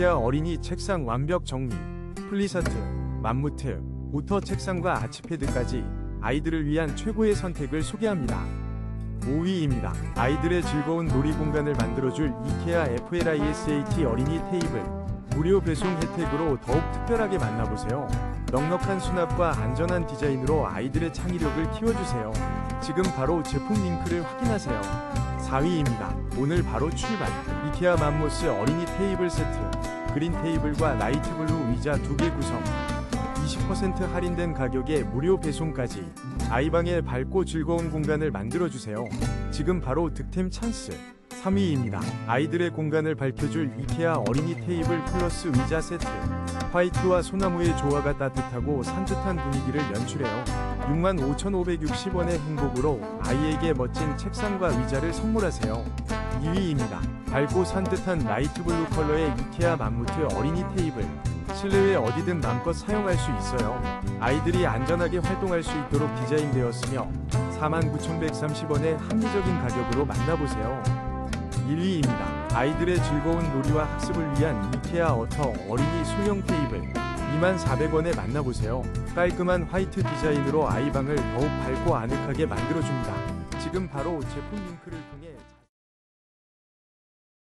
이케아 어린이 책상 완벽 정리, 플리사트, 맘무트, 모터 책상과 아치패드까지 아이들을 위한 최고의 선택을 소개합니다. 5위입니다. 아이들의 즐거운 놀이 공간을 만들어줄 이케아 FLISAT 어린이 테이블. 무료 배송 혜택으로 더욱 특별하게 만나보세요. 넉넉한 수납과 안전한 디자인으로 아이들의 창의력을 키워주세요. 지금 바로 제품 링크를 확인하세요. 4위입니다. 오늘 바로 출발. 이케아 맘모스 어린이 테이블 세트. 그린 테이블과 라이트 블루 의자 2개 구성. 20% 할인된 가격에 무료 배송까지. 아이방의 밝고 즐거운 공간을 만들어주세요. 지금 바로 득템 찬스. 3위입니다. 아이들의 공간을 밝혀줄 이케아 어린이 테이블 플러스 의자 세트. 화이트와 소나무의 조화가 따뜻하고 산뜻한 분위기를 연출해요. 65,560원의 행복으로 아이에게 멋진 책상과 의자를 선물하세요. 2위입니다. 밝고 산뜻한 라이트 블루 컬러의 이케아 맘무트 어린이 테이블. 실내외 어디든 마음껏 사용할 수 있어요. 아이들이 안전하게 활동할 수 있도록 디자인되었으며 49,130원의 합리적인 가격으로 만나보세요. 1위입니다. 아이들의 즐거운 놀이와 학습을 위한 이케아 어터 어린이 소형 테이블 24,400원에 만나보세요. 깔끔한 화이트 디자인으로 아이방을 더욱 밝고 아늑하게 만들어줍니다. 지금 바로 제품 링크를 통해